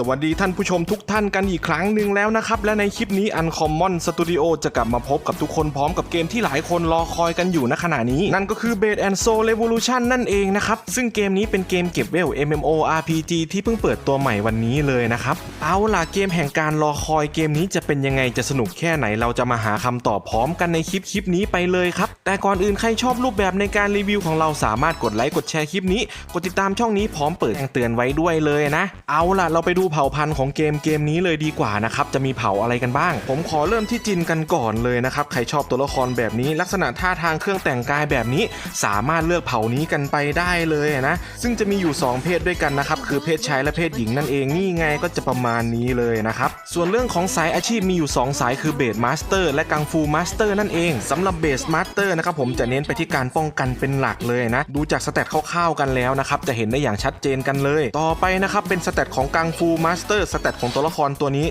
สวัสดีท่านผู้ชมทุกท่านกันอีกครั้งหนึ่งแล้วนะครับ และในคลิปนี้ Uncommon Studio จะกลับมาพบกับทุกคนพร้อมกับเกมที่หลายคนรอคอยกันอยู่ณขณะนี้ นั่นก็คือ b a d and Soul Revolution นั่นเองนะครับ ซึ่งเกมนี้เป็นเกมเก็บเวล MMO RPG ที่เพิ่งเปิดตัวใหม่วันนี้เลยนะครับ เอาล่ะเกมแห่งการรอคอยเกมนี้จะเป็นยังไงจะสนุกแค่ไหนเราจะมาหาคำตอบพร้อมกันในคลิปคลิปนี้ไปเลยครับแต่ก่อนอื่นใครชอบรูปแบบในการรีวิวของเราสามารถกดไลค์กดแชร์คลิปนี้กดติดตามช่องนี้พร้อมเปิดแจ้งเตือนไว้ด้วยเลยนะ เอาล่ะเราไปดูเผ่าพันธุ์ของเกมเกมนี้เลยดีกว่านะครับจะมีเผ่าอะไรกันบ้าง ผมขอเริ่มที่จินกันก่อนเลยนะครับใครชอบตัวละครแบบนี้ลักษณะท่าทางเครื่องแต่งกายแบบนี้ สามารถเลือกเผ่านี้กันไปได้เลยนะ ซึ่งจะมีอยู่ 2 เพศด้วยกันนะครับคือเพศชายและเพศหญิงนั่นเองนี่ไงก็จะประมาณนี้เลยนะครับส่วนเรื่องของสายอาชีพมีอยู่ 2 สายคือเบสมาสเตอร์และกังฟูมาสเตอร์นั่นเองสำหรับเบสมาสเตอร์นะครับผมจะเน้นไปที่การป้องกันเป็นหลักเลยนะ ดูจากสเตตคร่าวๆกันแล้วนะครับจะเห็นได้อย่างชัดเจนกันเลย ต่อไปนะครับเป็นสเตตของกังฟูมาสเตอร์สเตตของตัวละครตัวนี้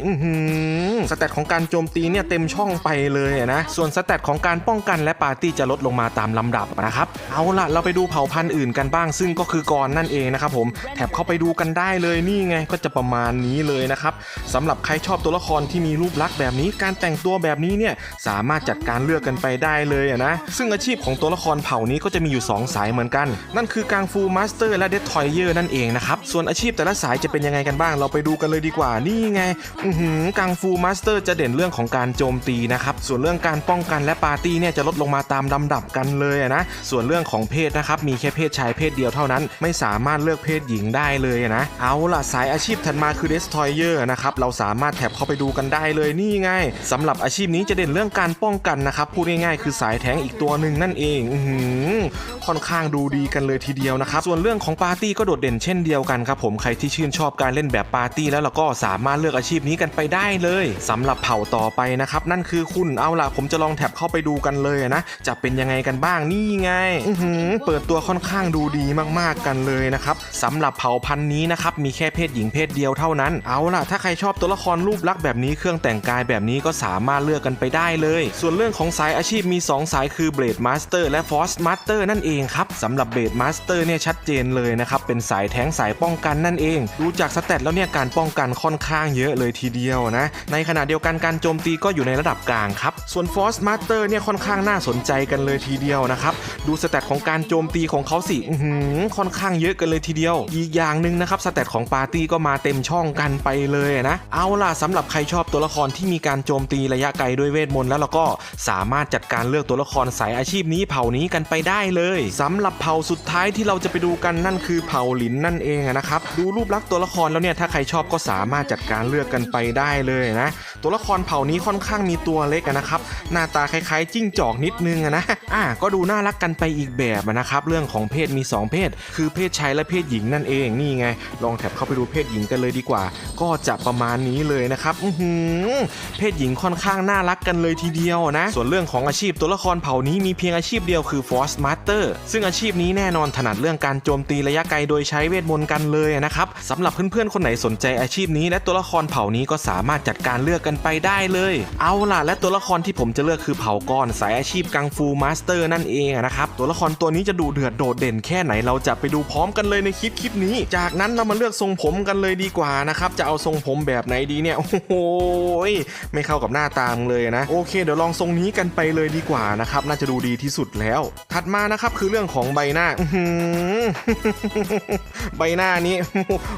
สเตตของการโจมตีเนี่ยเต็มช่องไปเลยนะส่วนสเตตของการป้องกันและปาร์ตี้จะลดลงมาตามลำดับนะครับเอาล่ะเราไปดูเผ่าพันธุ์อื่นกันบ้าง ซึ่งก็คือกรนั่นเองนะครับผมแถบเข้าไปดูกันได้เลยนี่ไงก็จะประมาณนี้เลยนะครับสำหรับใครชอบตัวละครที่มีรูปลักษณ์แบบนี้การแต่งตัวแบบนี้เนี่ยสามารถจัดการเลือกกันไปได้เลยอะนะซึ่งอาชีพของตัวละครเผ่านี้ก็จะมีอยู่ 2 สายเหมือนกัน นั่นคือกังฟูมาสเตอร์และเด t ทอยเยอร์นั่นเองนะครับส่วนอาชีพแต่ละสายจะเป็นยังไงกันบ้างเราไปไปดูกันเลยดีกว่านี่ไงอือหือกังฟูมาสเตอร์จะเด่นเรื่องของการโจมตีนะครับ ส่วนเรื่องการป้องกันและปาร์ตี้เนี่ยจะลดลงมาตามลำดับกันเลยนะ ส่วนเรื่องของเพศนะครับ มีแค่เพศชายเพศเดียวเท่านั้น ไม่สามารถเลือกเพศหญิงได้เลยนะ เอาล่ะสายอาชีพถัดมาคือ Destroyer นะครับ เราสามารถแท็บเข้าไปดูกันได้เลยนี่ไงสำหรับอาชีพนี้จะเด่นเรื่องการป้องกันนะครับพูดง่ายๆคือสายแทงอีกตัวหนึ่งนั่นเองอืค่อนข้างดูดีกันเลยทีเดียวนะครับส่วนเรื่องของปาร์ตี้ก็โดดเด่นเช่นเดียวกันครับผมใครที่ชื่นชอบการเล่นแบบปาร์ตี้แล้วเราก็สามารถเลือกอาชีพนี้กันไปได้เลยสำหรับเผ่าต่อไปนะครับ นั่นคือคุณเอาล่ะผมจะลองแท็บเข้าไปดูกันเลยนะ จะเป็นยังไงกันบ้างนี่ไงอือหือเปิดตัวค่อนข้างดูดีมากๆกันเลยนะครับสำหรับเผ่าพันธุ์นี้นะครับมีแค่เพศหญิงเพศเดียวเท่านั้นเอาล่ะ ถ้าใครชอบตัวละครรูปลักษณ์แบบนี้เครื่องแต่งกายแบบนี้ก็สามารถเลือกกันไปได้เลย ส่วนเรื่องของสายอาชีพมี 2 สายคือเบ d มาสเตอร์และฟอสมาสเตอร์นั่นเองครับสำหรับเบ d มาสเตอร์เนี่ยชัดเจนเลยนะครับเป็นสายแท้งสายป้องกันนั่นเอง ดูจากสเตตแล้วเนี่ยการป้องกันค่อนข้างเยอะเลยทีเดียวนะ ในขณะเดียวกันการโจมตีก็อยู่ในระดับกลางครับ ส่วนฟอสมาสเตอร์เนี่ยค่อนข้างน่าสนใจกันเลยทีเดียวนะครับ ดูสเตตของการโจมตีของเขาสิค่อนข้างเยอะกันเลยทีเดียว อีกอย่างหนึ่งนะครับสเตตของปาร์ตี้ก็มาเต็มช่องกันไปเลยนะ เอาล่ะสำหรับใครชอบตัวละครที่มีการโจมตีระยะไกลด้วยเวทมนต์แล้วเราก็สามารถจัดการเลือกตัวละครสายอาชีพนี้เผ่านี้กันไปได้เลยสำหรับเผ่าสุดท้ายที่เราจะไปดูกันนั่นคือเผ่าหลินนั่นเองนะครับ ดูรูปลักษณ์ตัวละครแล้วเนี่ยถ้าใครชอบก็สามารถจัดการเลือกกันไปได้เลยนะ ตัวละครเผ่านี้ค่อนข้างมีตัวเล็กนะครับ หน้าตาคล้ายๆ จิ้งจอกนิดนึงนะอะก็ดูน่ารักกันไปอีกแบบนะครับ เรื่องของเพศมี 2 เพศ คือเพศชายและเพศหญิงนั่นเองนี่ไง ลองแท็บเข้าไปดูเพศหญิงกันเลยดีกว่า ก็จะประมาณนี้เลยนะครับอืเพศหญิงค่อนข้างน่ารักกันเลยทีเดียวนะ ส่วนเรื่องของอาชีพตัวละครเผ่านี้มีเพียงอาชีพเดียวคือ Force Master ซึ่งอาชีพนี้แน่นอนถนัดเรื่องการโจมตีระยะไกลโดยใช้เวทมนต์กันเลยนะครับสำหรับเพื่อนๆคนไหนสนใจอาชีพนี้และตัวละครเผ่านี้ก็สามารถจัดการเลือกกันไปได้เลย เอาล่ะ และตัวละครที่ผมจะเลือกคือเผ่าก้อนสายอาชีพกังฟูมาสเตอร์นั่นเองนะครับตัวละครตัวนี้จะดูเดือดโดดเด่นแค่ไหนเราจะไปดูพร้อมกันเลยในคลิปคลิปนี้ จากนั้นเรามาเลือกทรงผมกันเลยดีกว่านะครับจะเอาทรงผมแบบไหนดีเนี่ยโอ้โหไม่เข้ากับหน้าตามเลยนะโอเค เดี๋ยวลองทรงนี้กันไปเลยดีกว่านะครับน่าจะดูดีที่สุดแล้ว ถัดมานะครับคือเรื่องของใบหน้าใบหน้านี้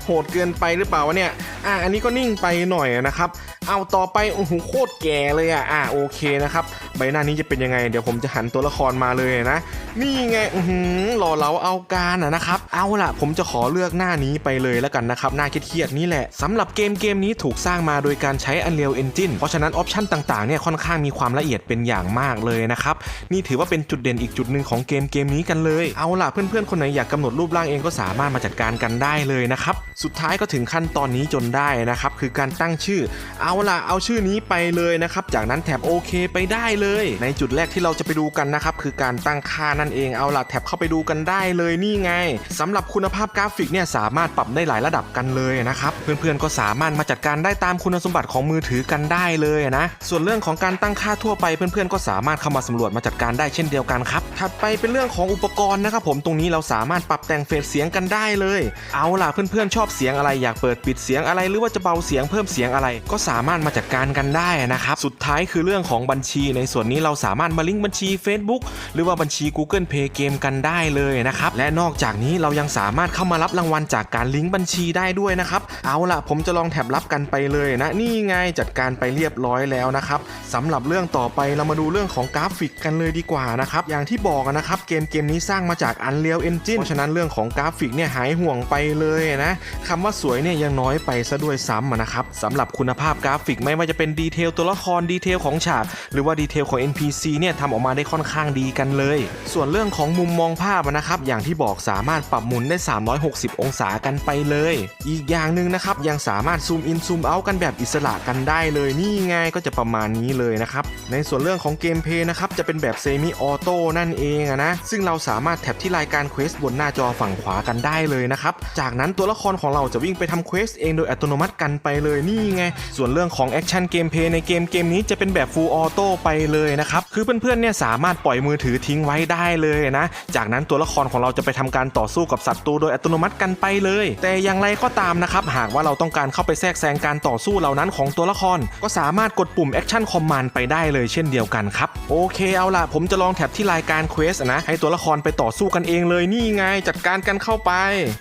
โหดเกินไปหรือเปล่าปล่าวะเนี่ย อะอันนี้ก็นิ่งไปหน่อยนะครับ เอาต่อไปโอ้โหโคตรแก่เลยอะอะโอเคนะครับใบหน้านี้จะเป็นยังไง เดี๋ยวผมจะหันตัวละครมาเลยนะ นี่ไงอืหือหล่อเหลาเอาการอะนะครับ เอาล่ะ ผมจะขอเลือกหน้านี้ไปเลยแล้วกันนะครับ หน้าเครียดๆนี่แหละสำหรับเกมเกมนี้ถูกสร้างมาโดยการใช้ Unreal Engine เพราะฉะนั้นออปชันต่างๆเนี่ยค่อนข้างมีความละเอียดเป็นอย่างมากเลยนะครับ นี่ถือว่าเป็นจุดเด่นอีกจุดหนึ่งของเกมเกมนี้กันเลย เอาล่ะเพื่อนๆคนไหนอยากกำหนดรูปร่างเองก็สามารถมาจัดการกันได้เลยนะครับ สุดท้ายก็ถึงขั้นตอนนี้จนได้นะครับ คือการตั้งชื่อ เอาล่ะเอาชื่อนี้ไปเลยนะครับ จากนั้นแท็บโอเคไปได้เลย ในจุดแรกที่เราจะไปดูกันนะครับ คือการตั้งค่านั่นเองเอาล่ะแท็บเข้าไปดูกันได้เลยนี่ไงสำหรับคุณภาพกราฟิกเนี่ยสามารถปรับได้หลายระดับกันเลยนะครับ เพื่อนๆก็สามารถมาจัดการได้ตามคุณสมบัติของมือถือกันได้เลยนะ ส่วนเรื่องของการตั้งค่าทั่วไปเพื่อนๆ ก็สามารถเข้ามาสำรวจมาจัดการได้เช่นเดียวกันครับถัดไปเป็นเรื่องของอุปกรณ์นะครับผมตรงนี้เราสามารถปรับแต่งเฟสเสียงกันได้เลย เอาล่ะเพื่อนๆชอบเสียงอะไรอยากเปิดปิดเสียงอะไรหรือว่าจะเบาเสียงเพิ่มเสียงอะไรก็สามารถมาจัดการกันได้นะครับ สุดท้ายคือเรื่องของบัญชีในส่วนนี้เราสามารถมาลิงก์บัญชี Facebook หรือว่าบัญชี Google Pay เกมกันได้เลยนะครับ และนอกจากนี้เรายังสามารถเข้ามารับรางวัลจากการลิงก์บัญชีได้ด้วยนะครับ เอาล่ะผมจะลองแท็บรับกันไปเลยนะ นี่ไงจัดการไปเรียบร้อยแล้วนะครับสำหรับเรื่องต่อไปเรามาดูเรื่องของกราฟิกกันเลยดีกว่านะครับ อย่างที่บอกนะครับเกมเกมนี้สร้างมาจาก Unreal Engine เพราะฉะนั้นเรื่องของกราฟิกเนี่ยหายห่วงไปเลยนะคำว่าสวยเนี่ยยังน้อยไปซะด้วยซ้ำนะครับสำหรับคุณภาพกราฟิกไม่ว่าจะเป็นดีเทลตัวละครดีเทลของฉาก หรือว่าดีเทลของ NPC เนี่ยทำออกมาได้ค่อนข้างดีกันเลย ส่วนเรื่องของมุมมองภาพนะครับอย่างที่บอกสามารถปรับหมุนได้ 360 องศากันไปเลย อีกอย่างหนึ่งนะครับยังสามารถซูมอินซูมเอากันแบบอิสระกันได้เลยนี่ไงก็จะประมาณนี้เลยนะครับในส่วนเรื่องของเกมเพย์นะครับจะเป็นแบบเซมิออโต้นั่นเองอะนะซึ่งเราสามารถแท็บที่รายการเควสบนหน้าจอฝั่งขวากันได้เลยนะครับจากนั้นตัวละครของเราจะวิ่งไปทำเควสเองโดยอัตโนมัติกันไปเลยนี่ไงส่วนเรื่องของแอคชั่นเกมเพย์ในเกมเกมนี้จะเป็นแบบฟูลออโต้ไปเลยนะครับ คือเพื่อนๆเนี่ยสามารถปล่อยมือถือทิ้งไว้ได้เลยนะ จากนั้นตัวละครของเราจะไปทำการต่อสู้กับศัตรูโดยอัตโนมัติกันไปเลย แต่อย่างไรก็ตามนะครับ หากว่าเราต้องการเข้าไปแทรกแซงการต่อสู้เหล่านั้นของตัวละคร ก็สามารถกดปุ่ม Action Command ไปได้เลยเช่นเดียวกันครับโอเคเอาล่ะ ผมจะลองแท็บที่รายการเควสนะให้ตัวละครไปต่อสู้กันเองเลยนี่ไงจัดการกันเข้าไป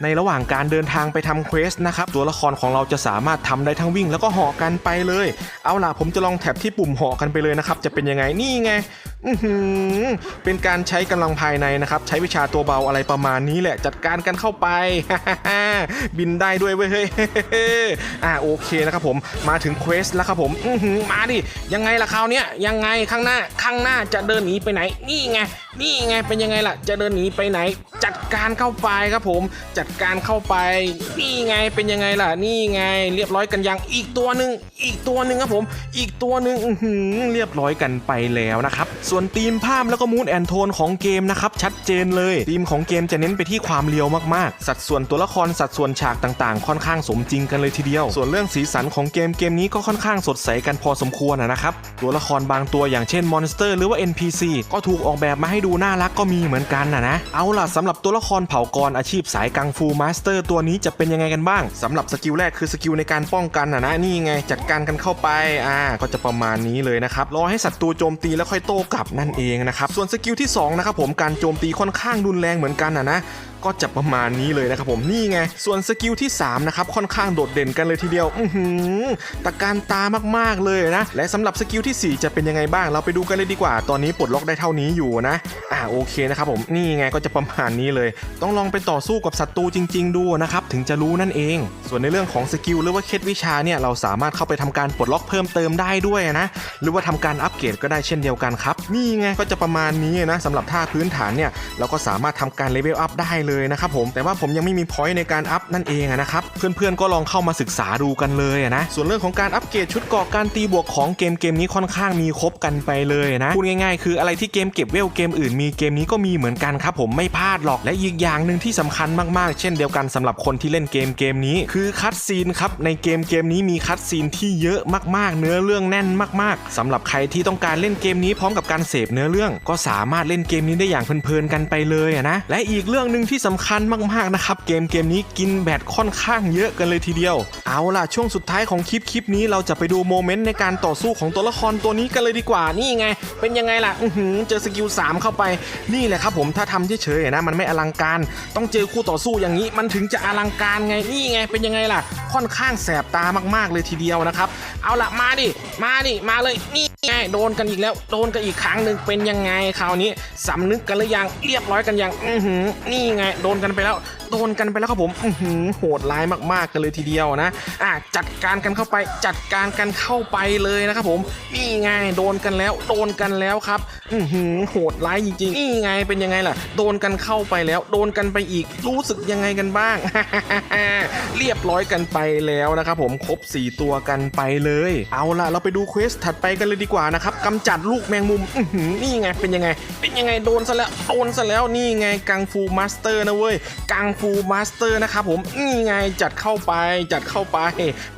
ในระหว่างการเดินทางไปทำเควสนะครับตัวละครของเราจะสามารถทำได้ทั้งวิ่งแล้วก็เหาะกันไปไปเลย เอาล่ะผมจะลองแท็บที่ปุ่มห่อกันไปเลยนะครับ จะเป็นยังไงนี่ไงเป็นการใช้กำลังภายในนะครับ ใช้วิชาตัวเบาอะไรประมาณนี้แหละจัดการกันเข้าไป บินได้ด้วยเว้ยเฮ้ยอ่าโอเคนะครับผมมาถึงเควสแล้วครับผมอืมาดิยังไงล่ะคราวเนี้ยยังไงข้างหน้าข้างหน้าจะเดินหนีไปไหน นี่ไงนี่ไงเป็นยังไงล่ะ จะเดินหนีไปไหน จัดการเข้าไปครับผม จัดการเข้าไป นี่ไงเป็นยังไงล่ะ นี่ไง เรียบร้อยกันยังอีกตัวหนึ่งอีกตัวหนึ่งครับผม อีกตัวหนึ่งเรียบร้อยกันไปแล้วนะครับส่วนธีมภาพแล้วก็มูดแอนโทนของเกมนะครับชัดเจนเลยธีมของเกมจะเน้นไปที่ความเรียวมากๆ สัดส่วนตัวละครสัดส่วนฉากต่างๆ ค่อนข้างสมจริงกันเลยทีเดียว ส่วนเรื่องสีสันของเกมเกมนี้ก็ค่อนข้างสดใสกันพอสมควรนะครับตัวละครบางตัวอย่างเช่นมอนสเตอร์หรือว่า NPC ก็ถูกออกแบบมาให้ดูน่ารักก็มีเหมือนกันนะนะเอาล่ะสำหรับตัวละครเผ่ากรอาชีพสายกังฟูมาสเตอร์ตัวนี้จะเป็นยังไงกันบ้างสำหรับสกิลแรกคือสกิลในการป้องกันนะนะนี่ไงจัดการกันเข้าไปอ่าก็จะประมาณนี้เลยนะครับรอให้ศัตรูโจมตีแล้วค่อยโต้กับนั่นเองนะครับส่วนสกิลที่สองนะครับผมการโจมตีค่อนข้างรุนแรงเหมือนกันนะนะ ก็จะประมาณนี้เลยนะครับผมนี่ไง ส่วนสกิลที่ 3 นะครับ ค่อนข้างโดดเด่นกันเลยทีเดียว อือหือตะการตามากๆเลยนะ และสำหรับสกิลที่ 4 จะเป็นยังไงบ้าง เราไปดูกันเลยดีกว่า ตอนนี้ปลดล็อกได้เท่านี้อยู่นะ อ่าโอเคนะครับผมนี่ไงก็จะประมาณนี้เลย ต้องลองไปต่อสู้กับศัตรูจริง ๆ ดูนะครับถึงจะรู้นั่นเอง ส่วนในเรื่องของสกิลหรือว่าเคล็ดวิชาเนี่ยเราสามารถเข้าไปทำการปลดล็อกเพิ่มเติมได้ด้วยนะ หรือว่าทำการอัปเกรดก็ได้เช่นเดียวกันครับนี่ไงก็จะประมาณนี้นะสำหรับท่าพื้นฐานเนี่ยเราก็สามารถทำการเลเวลอัพได้เลยนะครับผมแต่ว่าผมยังไม่มีพอยต์ในการอัพนั่นเองนะครับเพื่อนๆก็ลองเข้ามาศึกษาดูกันเลยนะส่วนเรื่องของการอัปเกรดชุดเกาะการตีบวกของเกมเกมนี้ค่อนข้างมีครบกันไปเลยนะพูดง่ายๆ คืออะไรที่เกมเก็บเวลเกมอื่นมีเกมนี้ก็มีเหมือนกันครับผมไม่พลาดหรอกและอีกอย่างหนึ่งที่สำคัญมากๆ เช่นเดียวกันสำหรับคนที่เล่นเกมเกมนี้ คือคัดซีนครับในเกมเกมนี้มีคัดซีนที่เยอะมากๆ เนื้อเรื่องแน่นมากๆสำหรับใครที่ต้องการเล่นเกมนี้พร้อมกับการเสพเนื้อเรื่อง ก็สามารถเล่นเกมนี้ได้อย่างเพลินๆกันไปเลยนะและอีกเรื่องหนึ่งที่สำคัญมากๆนะครับ เกมเกมนี้กินแบตค่อนข้างเยอะกันเลยทีเดียว เอาล่ะช่วงสุดท้ายของคลิปคลิปนี้เราจะไปดูโมเมนต์ในการต่อสู้ของตัวละครตัวนี้กันเลยดีกว่านี่ไง เป็นยังไงล่ะอือหือเจอสกิล3เข้าไปนี่แหละครับผมถ้าทำเฉยๆนะมันไม่อลังการ ต้องเจอคู่ต่อสู้อย่างนี้มันถึงจะอลังการไงนี่ไง เป็นยังไงล่ะ ค่อนข้างแสบตามากๆเลยทีเดียวนะครับเอาล่ะมาดิมาดิมาเลยนี่ไงโดนกันอีกแล้วโดนกันอีกครั้งหนึ่งเป็นยังไงคราวนี้สำนึกกันหรือยังเรียบร้อยกันยังอือหือนี่ไงโดนกันไปแล้ว โดนกันไปแล้วครับผมอื้อหือโหดร้ายมากๆกันเลยทีเดียวนะอะจัดการกันเข้าไปจัดการกันเข้าไปเลยนะครับผมนี่ไงโดนกันแล้ว โดนกันแล้วครับอื้อหือโหดร้ายจริงๆนี่ไงเป็นยังไงล่ะ โดนกันเข้าไปแล้ว โดนกันไปอีกรู้สึกยังไงกันบ้าง เรียบร้อยกันไปแล้วนะครับผมครบ 4 ตัวกันไปเลย เอาล่ะ เราไปดูเควสถัดไปกันเลยดีกว่านะครับกำจัดลูกแมงมุมนี่ไงเป็นยังไง เป็นยังไงโดนซะแล้วโดนซะแล้วนี่ไงกังฟูมาสเตอร์นะเว้ยกังฟูมาสเตอร์นะครับผมนี่ไงจัดเข้าไปจัดเข้าไป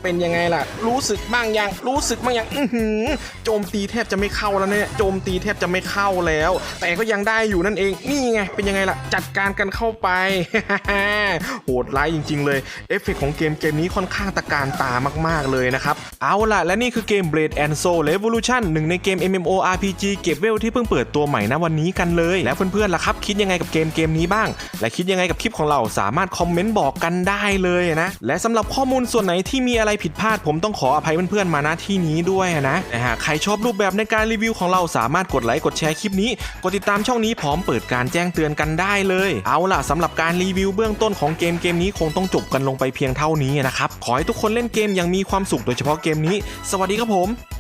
เป็นยังไงล่ะ รู้สึกบ้างยังรู้สึกบ้างยังอื้อหือโจมตีแทบจะไม่เข้าแล้วเนี่ยโจมตีแทบจะไม่เข้าแล้ว แต่ก็ยังได้อยู่นั่นเองนี่ไงเป็นยังไงล่ะ จัดการกันเข้าไปโหดร้ายจริง ๆ เลยเอฟเฟกต์ของเกมเกมนี้ค่อนข้างตะการตามาก ๆ เลยนะครับ เอาล่ะ และนี่คือเกม Blade and Soul Revolution หนึ่งในเกม MMORPG เก็บเวลที่เพิ่งเปิดตัวใหม่นะวันนี้กันเลย แล้วเพื่อนๆล่ะครับ คิดยังไงกับเกมเกมนี้บ้าง และคิดยังไงกับคลิปของเราสามารถคอมเมนต์บอกกันได้เลยนะ และสำหรับข้อมูลส่วนไหนที่มีอะไรผิดพลาด ผมต้องขออภัยเพื่อนๆมาณที่นี้ด้วยนะแต่หากใครชอบรูปแบบในการรีวิวของเราสามารถกดไลค์กดแชร์คลิปนี้กดติดตามช่องนี้พร้อมเปิดการแจ้งเตือนกันได้เลย เอาล่ะสำหรับการรีวิวเบื้องต้นของเกมเกมนี้คงต้องจบกันลงไปเพียงเท่านี้นะครับขอให้ทุกคนเล่นเกมอย่างมีความสุขโดยเฉพาะเกมนี้ สวัสดีครับผม